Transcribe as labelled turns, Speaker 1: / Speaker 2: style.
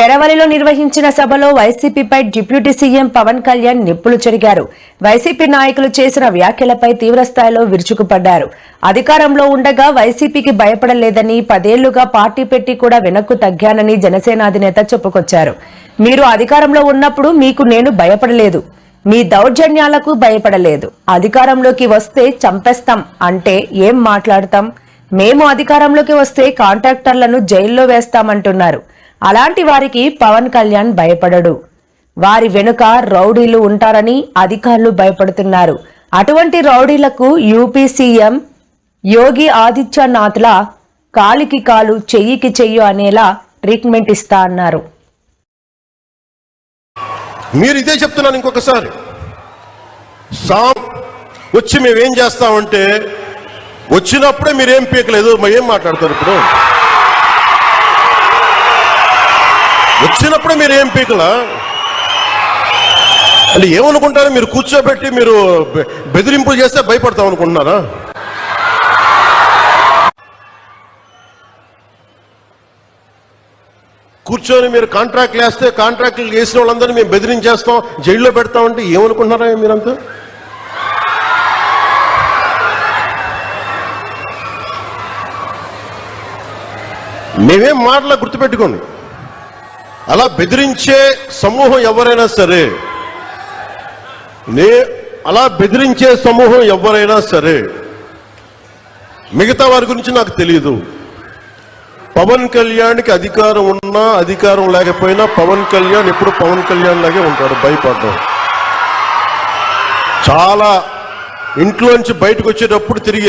Speaker 1: పెరవలిలో నిర్వహించిన సభలో వైసీపీపై డిప్యూటీ సీఎం పవన్ కళ్యాణ్ నిప్పులు చెరిగారు. వైసీపీ నాయకులు చేసిన వ్యాఖ్యలపై తీవ్రస్థాయిలో విరుచుకుపడ్డారు. అధికారంలో ఉండగా వైసీపీకి భయపడలేదని పదేళ్ళుగా పార్టీ పెట్టి కూడా వెనక్కు తగ్గానని జనసేన అధినేత చెప్పుకొచ్చారు. మీరు అధికారంలో ఉన్నప్పుడు మీకు నేను భయపడలేదు. మీ దౌర్జన్యాలకు భయపడలేదు. అధికారంలోకి వస్తే చంపేస్తాం అంటే ఏం మాట్లాడతాం? మేము అధికారంలోకి వస్తే కాంట్రాక్టర్లను జైల్లో వేస్తామంటున్నారు. అలాంటి వారికి పవన్ కళ్యాణ్ భయపడడు. వారి వెనుక రౌడీలు ఉంటారని అధికారులు భయపడుతున్నారు. అటువంటి రౌడీలకు యూపీ సీఎం యోగి ఆదిత్యనాథ్ల కాలికి కాలు చెయ్యికి చెయ్యి అనేలా ట్రీట్మెంట్ ఇస్తా అన్నారు.
Speaker 2: మీరు ఇదే చెప్తున్నాను ఇంకొకసారి. సాం వచ్చి మేమేం చేస్తామంటే వచ్చినప్పుడే మీరేం పీకలేదు ఏం మాట్లాడతారు ఇప్పుడు? వచ్చినప్పుడే మీరు ఏం పీకలా? అంటే ఏమనుకుంటారు? మీరు కూర్చోబెట్టి మీరు బెదిరింపులు చేస్తే భయపడతాం అనుకుంటున్నారా? కూర్చొని మీరు కాంట్రాక్ట్లు వేస్తే కాంట్రాక్ట్లు చేసిన వాళ్ళందరినీ మేము బెదిరించేస్తాం జైల్లో పెడతామంటే ఏమనుకుంటున్నారా మీరంతా? మేమేం మాటలా గుర్తుపెట్టుకోండి. అలా బెదిరించే సమూహం ఎవరైనా సరే నే అలా బెదిరించే సమూహం ఎవరైనా సరే మిగతా వారి గురించి నాకు తెలియదు పవన్ కళ్యాణ్కి అధికారం ఉన్నా అధికారం లేకపోయినా పవన్ కళ్యాణ్ ఎప్పుడు పవన్ కళ్యాణ్ లాగే ఉంటాడు భయపడ్డం. చాలా ఇంట్లోంచి బయటకు వచ్చేటప్పుడు తిరిగి